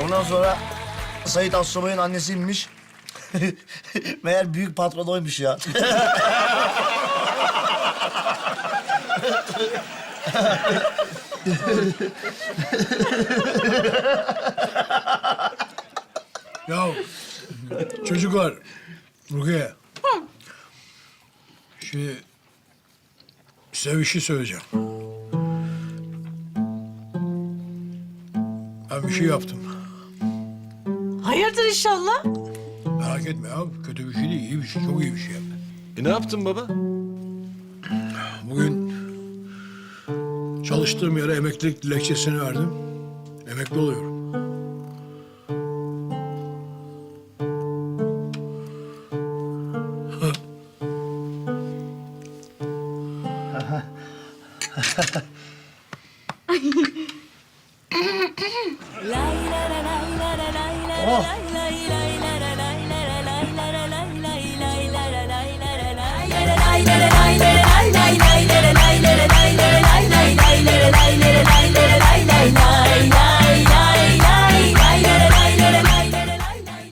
Ondan sonra Sait Assobay'ın annesiymiş. Meğer büyük patron oymuş ya. Ya çocuklar, Rukiye. Şimdi size bir şey söyleyeceğim. Ben bir şey yaptım. Hayırdır inşallah? Merak etme ya. Kötü bir şey değil, iyi bir şey. Çok iyi bir şey. E ne yaptın baba? Bugün çalıştığım yere emeklilik dilekçesini verdim. Emekli oluyorum. 哦。